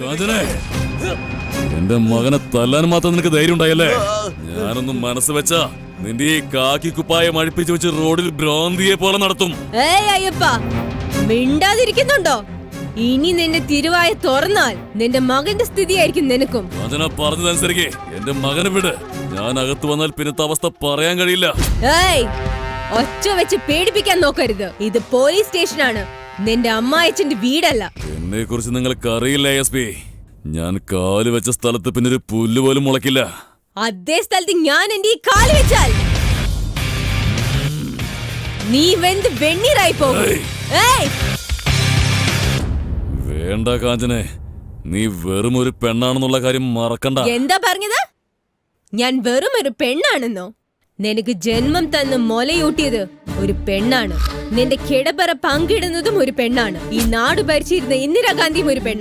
കാഞ്ചനെ എന്റെ മകനെ തല്ലാൻ മാത്രം നിനക്ക് ധൈര്യം ഉണ്ടായല്ലേ? ഞാനൊന്നും മനസ്സ് വെച്ചാ നിന്റെ ഈ കാക്കി കുപ്പായം അഴിപ്പിച്ചു വെച്ച് റോഡിൽ ഭ്രാന്തിയെ പോലെ നടത്തും. ഏയ് അയ്യപ്പ മിണ്ടാതിരിക്കുന്നുണ്ടോ? ഇനി നിന്റെ തിരുവായ തുറന്നാൽ നിന്റെ മകന്റെ സ്ഥിതിയായിരിക്കും നിനക്കും. കാഞ്ചന പറഞ്ഞതനുസരിക്കേ എന്റെ മകനെ വിട്. ഞാൻ അകത്ത് വന്നാൽ പിന്നത്തെ അവസ്ഥ പറയാൻ കഴിയില്ല. ഏയ് ഒച്ച വെച്ച് പേടിപ്പിക്കാൻ നോക്കരുത്. ഇത് പോലീസ് സ്റ്റേഷനാണ്. നിന്റെ അമ്മായച്ചന്റെ വീടല്ല. എന്നെ കുറിച്ച് നിങ്ങൾക്ക് അറിയില്ല എസ് പി. ഞാൻ കാൽ വെച്ച സ്ഥലത്ത് പിന്നെ ഒരു പുല്ല് പോലും മുളക്കില്ല അതേ സ്ഥലത്ത് ഞാൻ എന്റെ ഈ കാൽ വെച്ചാൽ. നീ വെന്ത് വെണ്ണീറായി പോകും. വേണ്ട കാഞ്ചനെ. നീ വെറും ഒരു പെണ്ണാണെന്നുള്ള കാര്യം മറക്കണ്ട. എന്താ പറഞ്ഞത്? ഞാൻ വെറും ഒരു പെണ്ണാണെന്നോ? നിനക്ക് ജന്മം തന്ന് മൊലയൂട്ടിയത് ഒരു പെണ്ണാണ്. നിന്റെ കിടപ്പറ പങ്കിടുന്നതും ഒരു പെണ്ണാണ്. ഈ നാട് ഭരിച്ചിരുന്ന ഇന്ദിരാഗാന്ധിയും ഒരു പെണ്ണാണ്.